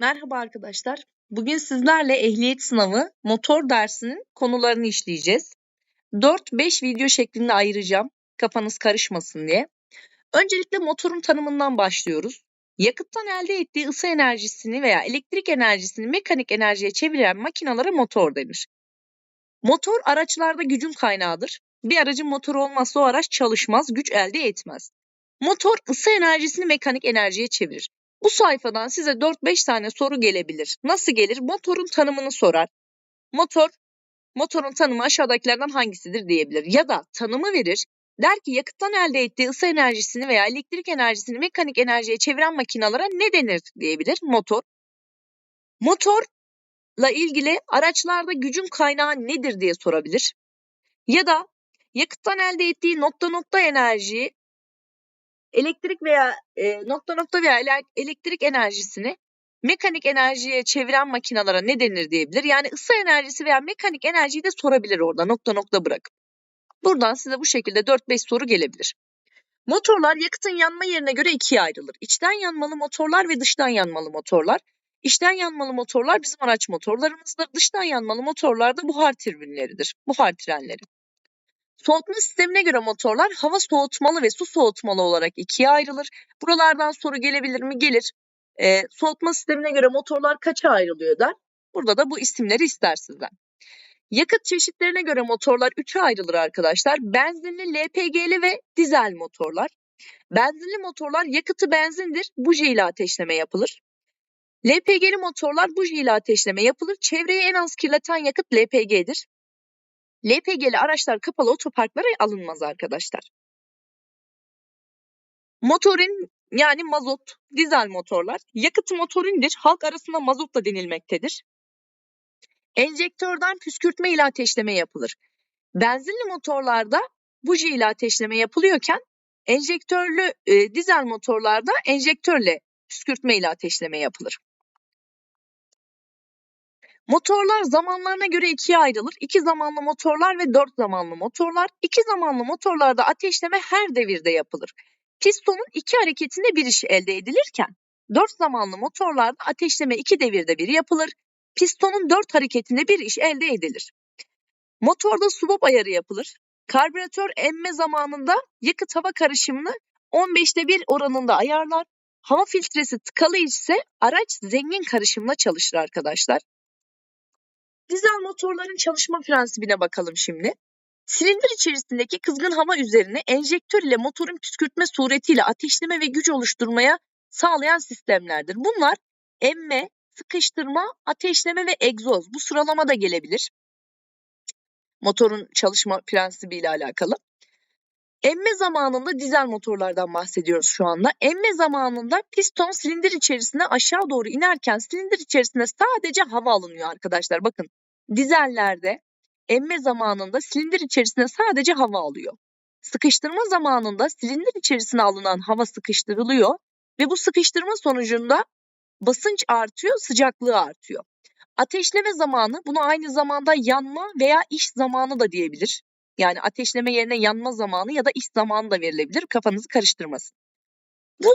Merhaba arkadaşlar. Bugün sizlerle ehliyet sınavı motor dersinin konularını işleyeceğiz. 4-5 video şeklinde ayıracağım kafanız karışmasın diye. Öncelikle motorun tanımından başlıyoruz. Yakıttan elde ettiği ısı enerjisini veya elektrik enerjisini mekanik enerjiye çeviren makinalara motor denir. Motor araçlarda gücün kaynağıdır. Bir aracın motoru olmazsa o araç çalışmaz, güç elde etmez. Motor ısı enerjisini mekanik enerjiye çevirir. Bu sayfadan size 4-5 tane soru gelebilir. Nasıl gelir? Motorun tanımını sorar. Motor, motorun tanımı aşağıdakilerden hangisidir diyebilir. Ya da tanımı verir. Der ki yakıttan elde ettiği ısı enerjisini veya elektrik enerjisini mekanik enerjiye çeviren makinalara ne denir diyebilir motor. Motorla ilgili araçlarda gücün kaynağı nedir diye sorabilir. Ya da yakıttan elde ettiği nokta nokta enerjiyi elektrik veya e, nokta nokta veya elektrik enerjisini mekanik enerjiye çeviren makinalara ne denir diyebilir. Yani ısı enerjisi veya mekanik enerjiyi de sorabilir orada nokta nokta bırakıp. Buradan size bu şekilde 4-5 soru gelebilir. Motorlar yakıtın yanma yerine göre ikiye ayrılır. İçten yanmalı motorlar ve dıştan yanmalı motorlar. İçten yanmalı motorlar bizim araç motorlarımızdır. Dıştan yanmalı motorlar da buhar türbinleridir. Buhar trenleri. Soğutma sistemine göre motorlar hava soğutmalı ve su soğutmalı olarak ikiye ayrılır. Buralardan soru gelebilir mi? Gelir. E, soğutma sistemine göre motorlar kaça ayrılıyor der. Burada da bu isimleri ister sizden. Yakıt çeşitlerine göre motorlar üçe ayrılır arkadaşlar. Benzinli, LPG'li ve dizel motorlar. Benzinli motorlar yakıtı benzindir, buji ile ateşleme yapılır. LPG'li motorlar buji ile ateşleme yapılır. Çevreyi en az kirleten yakıt LPG'dir. LPG'li araçlar kapalı otoparklara alınmaz arkadaşlar. Motorin yani mazot, dizel motorlar yakıtı motorindir. Halk arasında mazot da denilmektedir. Enjektörden püskürtme ile ateşleme yapılır. Benzinli motorlarda buji ile ateşleme yapılıyorken enjektörlü e, dizel motorlarda enjektörle püskürtme ile ateşleme yapılır. Motorlar zamanlarına göre ikiye ayrılır. İki zamanlı motorlar ve dört zamanlı motorlar. İki zamanlı motorlarda ateşleme her devirde yapılır. Pistonun iki hareketinde bir iş elde edilirken dört zamanlı motorlarda ateşleme iki devirde bir yapılır. Pistonun dört hareketinde bir iş elde edilir. Motorda subop ayarı yapılır. Karbüratör emme zamanında yakıt hava karışımını 15'te 1 oranında ayarlar. Hava filtresi tıkalı ise araç zengin karışımla çalışır arkadaşlar. Dizel motorların çalışma prensibine bakalım şimdi. Silindir içerisindeki kızgın hava üzerine enjektör ile motorun püskürtme suretiyle ateşleme ve güç oluşturmaya sağlayan sistemlerdir. Bunlar emme, sıkıştırma, ateşleme ve egzoz. Bu sıralama da gelebilir. Motorun çalışma prensibi ile alakalı. Emme zamanında dizel motorlardan bahsediyoruz şu anda. Emme zamanında piston silindir içerisine aşağı doğru inerken silindir içerisinde sadece hava alınıyor arkadaşlar. Bakın dizellerde emme zamanında silindir içerisine sadece hava alıyor. Sıkıştırma zamanında silindir içerisine alınan hava sıkıştırılıyor ve bu sıkıştırma sonucunda basınç artıyor, sıcaklığı artıyor. Ateşleme zamanı bunu aynı zamanda yanma veya iş zamanı da diyebilir. Yani ateşleme yerine yanma zamanı ya da iş zamanı da verilebilir. Kafanızı karıştırmasın. Bu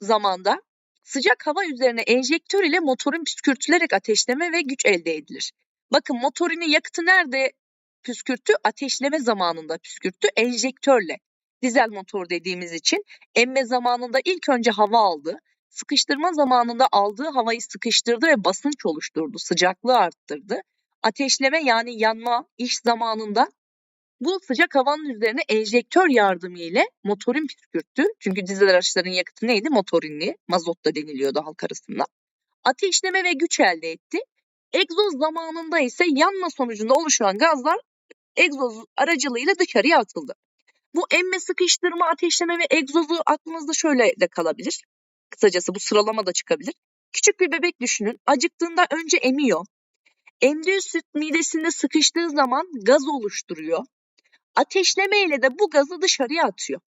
zamanda sıcak hava üzerine enjektör ile motorun püskürtülerek ateşleme ve güç elde edilir. Bakın motorini yakıtı nerede püskürttü? Ateşleme zamanında püskürttü enjektörle. Dizel motor dediğimiz için emme zamanında ilk önce hava aldı. Sıkıştırma zamanında aldığı havayı sıkıştırdı ve basınç oluşturdu, sıcaklığı arttırdı. Ateşleme yani yanma iş zamanında bu sıcak havanın üzerine enjektör yardımı ile motorin püskürttü. Çünkü dizel araçların yakıtı neydi? Motorinli, mazot da deniliyordu halk arasında. Ateşleme ve güç elde etti. Egzoz zamanında ise yanma sonucunda oluşan gazlar egzoz aracılığıyla dışarıya atıldı. Bu emme sıkıştırma, ateşleme ve egzozu aklınızda şöyle de kalabilir. Kısacası bu sıralama da çıkabilir. Küçük bir bebek düşünün. Acıktığında önce emiyor. Emdiği süt midesinde sıkıştığı zaman gaz oluşturuyor. Ateşleme ile de bu gazı dışarıya atıyor.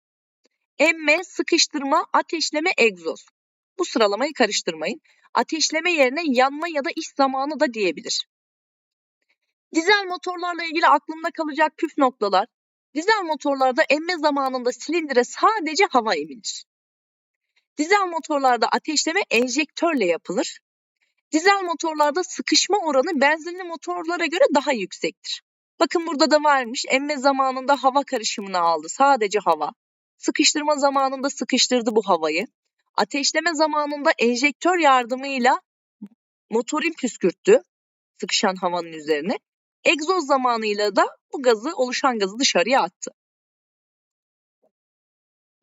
Emme, sıkıştırma, ateşleme, egzoz. Bu sıralamayı karıştırmayın. Ateşleme yerine yanma ya da iş zamanı da diyebilir. Dizel motorlarla ilgili aklımda kalacak püf noktalar. Dizel motorlarda emme zamanında silindire sadece hava emilir. Dizel motorlarda ateşleme enjektörle yapılır. Dizel motorlarda sıkışma oranı benzinli motorlara göre daha yüksektir. Bakın burada da varmış. Emme zamanında hava karışımını aldı. Sadece hava. Sıkıştırma zamanında sıkıştırdı bu havayı. Ateşleme zamanında enjektör yardımıyla motorin püskürttü sıkışan havanın üzerine. Egzoz zamanıyla da bu gazı oluşan gazı dışarıya attı.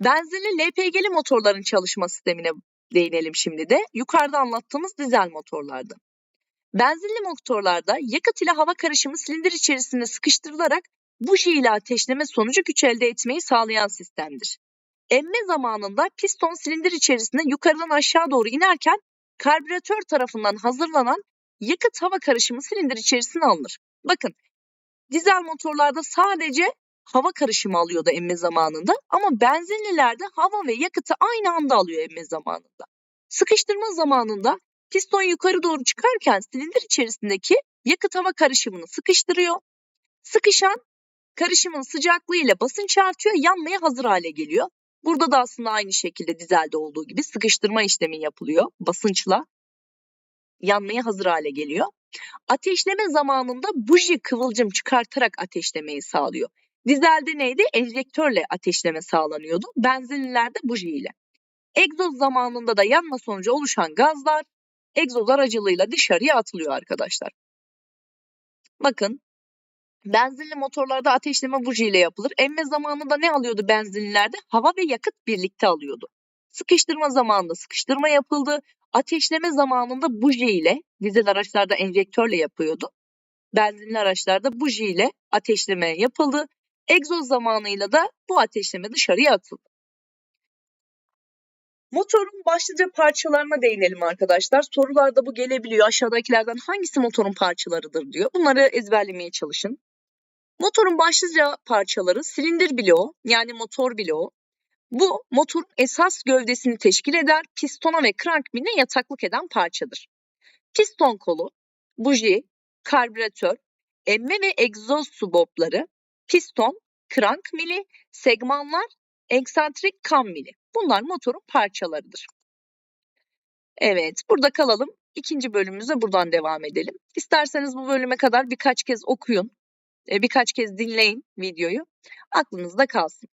Benzinli LPG'li motorların çalışma sistemine değinelim şimdi de. Yukarıda anlattığımız dizel motorlarda. Benzinli motorlarda yakıt ile hava karışımı silindir içerisinde sıkıştırılarak buji ile ateşleme sonucu güç elde etmeyi sağlayan sistemdir. Emme zamanında piston silindir içerisinde yukarıdan aşağı doğru inerken karbüratör tarafından hazırlanan yakıt hava karışımı silindir içerisine alınır. Bakın dizel motorlarda sadece hava karışımı alıyordu emme zamanında ama benzinlilerde hava ve yakıtı aynı anda alıyor emme zamanında. Sıkıştırma zamanında piston yukarı doğru çıkarken silindir içerisindeki yakıt hava karışımını sıkıştırıyor. Sıkışan karışımın sıcaklığı ile basınç artıyor, yanmaya hazır hale geliyor. Burada da aslında aynı şekilde dizelde olduğu gibi sıkıştırma işlemi yapılıyor basınçla. Yanmaya hazır hale geliyor. Ateşleme zamanında buji kıvılcım çıkartarak ateşlemeyi sağlıyor. Dizelde neydi? Enjektörle ateşleme sağlanıyordu. Benzinlilerde buji ile. Egzoz zamanında da yanma sonucu oluşan gazlar egzoz aracılığıyla dışarıya atılıyor arkadaşlar. Bakın benzinli motorlarda ateşleme buji ile yapılır. Emme zamanında ne alıyordu benzinlilerde? Hava ve yakıt birlikte alıyordu. Sıkıştırma zamanında sıkıştırma yapıldı. Ateşleme zamanında buji ile dizel araçlarda enjektörle yapıyordu. Benzinli araçlarda buji ile ateşleme yapıldı. Egzoz zamanıyla da bu ateşleme dışarıya atıldı. Motorun başlıca parçalarına değinelim arkadaşlar. Sorularda bu gelebiliyor. Aşağıdakilerden hangisi motorun parçalarıdır diyor. Bunları ezberlemeye çalışın. Motorun başlıca parçaları silindir bloğu yani motor bloğu. Bu motorun esas gövdesini teşkil eder, pistona ve krank miline yataklık eden parçadır. Piston kolu, buji, karbüratör, emme ve egzoz subopları, piston, krank mili, segmanlar, eksantrik kam mili. Bunlar motorun parçalarıdır. Evet, burada kalalım. İkinci bölümümüze buradan devam edelim. İsterseniz bu bölüme kadar birkaç kez okuyun, e, birkaç kez dinleyin videoyu. Aklınızda kalsın.